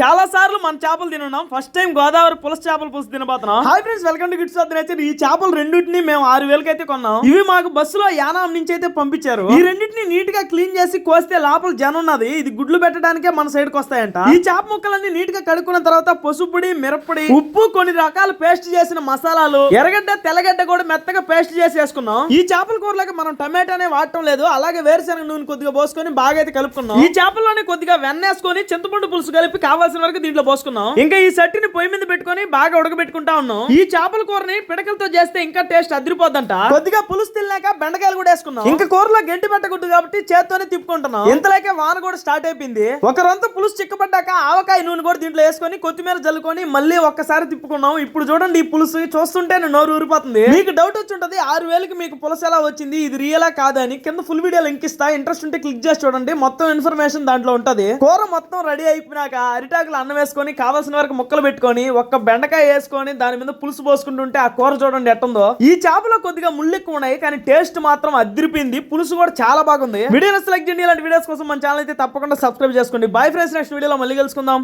చాలా సార్లు మన చేపలు తినున్నాం. ఫస్ట్ టైం గోదావరి పులస చేపల పులుసు తినబోతున్నాం. Hi friends welcome to Gits nature ఈ చేపలు రెండింటిని మేము ఆరు వేలకి అయితే కొన్నాం. ఇవి మాకు బస్సులో యానాం నుంచి అయితే పంపించారు. ఈ రెండింటిని నీట్గా క్లీన్ చేసి కోస్తే లోపల జనం ఉన్నది. ఇది గుడ్లు పెట్టడానికే మన సైడ్కి వస్తాయంట. ఈ చేప ముక్కలన్నీ నీట్గా కడుక్కున్న తర్వాత పసుపుడి మిరప్పొడి ఉప్పు కొన్ని రకాల పేస్ట్ చేసిన మసాలాలు ఎర్రగడ్డ తెల్లగడ్డ కూడా మెత్తగా పేస్ట్ చేసి వేసుకున్నాం. ఈ చేపల కూరలోకి మనం టమాటానే వాడటం లేదు. అలాగే వేరుశనగ నూనె కొద్దిగా పోసుకొని బాగా అయితే కలుపుకున్నాం. ఈ చేపల్లోనే కొద్దిగా వెన్నేసుకొని చింతపండు పులుసు కలిపి కావాల్సిన వరకు దీంట్లో పోసుకున్నాం ఇంకా ఈ సట్టిని పొయ్యి మీద పెట్టుకొని బాగా ఉడకబెట్టుకుంటా ఉన్నాం. ఈ చేపల కూరని పిడకలతో చేస్తే ఇంకా టేస్ట్ అదిరిపోద్దంట. కొద్దిగా పులుసు తిన్నాక బెండకాయలు కూడా వేసుకున్నాం ఇంకా కూరలో గంటి పెట్టకూడదు కాబట్టి చేత్తోనే తిప్పుకుంటున్నాం. ఇంతలోకే వాన కూడా స్టార్ట్ అయిపోయింది. ఒక రొంత పులుసు చిక్కబడ్డాక ఆవకాయ నూనె కూడా దీంట్లో వేసుకొని కొత్తిమీర జల్లుకొని మళ్ళీ ఒక్కసారి తిప్పుకున్నాం. ఇప్పుడు చూడండి ఈ పులుసు చూస్తుంటే నోరు ఊరిపోతుంది. మీకు డౌట్ వచ్చి ఉంటది ఆరు వేలకి మీకు పులుసు ఎలా వచ్చింది ఇది రియలా కాదా అని కింద ఫుల్ వీడియో లింక్ ఇస్తా. ఇంట్రెస్ట్ ఉంటే క్లిక్ చేసి చూడండి. మొత్తం ఇన్ఫర్మేషన్ దాంట్లో ఉంటది. కూర మొత్తం రెడీ అయిపోయినాక అరిటాకులు అన్నం వేసుకొని కావాల్సిన వరకు ముక్కలు పెట్టుకొని ఒక్క బెండకాయ వేసుకొని దాని మీద పులుసు పోసుకుంటుంటే ఆ కూర చూడండి ఎట్టుందో. ఈ చేపలో కొద్దిగా ముళ్ళు ఎక్కువ ఉన్నాయి కానీ టేస్ట్ మాత్రం అదిరిపోయింది. పులుసు కూడా చాలా బాగుంది. వీడియో సెలెక్ట్ చేయండి. ఇలాంటి వీడియోస్ కోసం మన ఛానల్ అయితే తప్పకుండా సబ్స్క్రైబ్ చేసుకోండి. బై ఫ్రెండ్స్ నెక్స్ట్ వీడియోలో మళ్ళీ కలుసుకుందాం.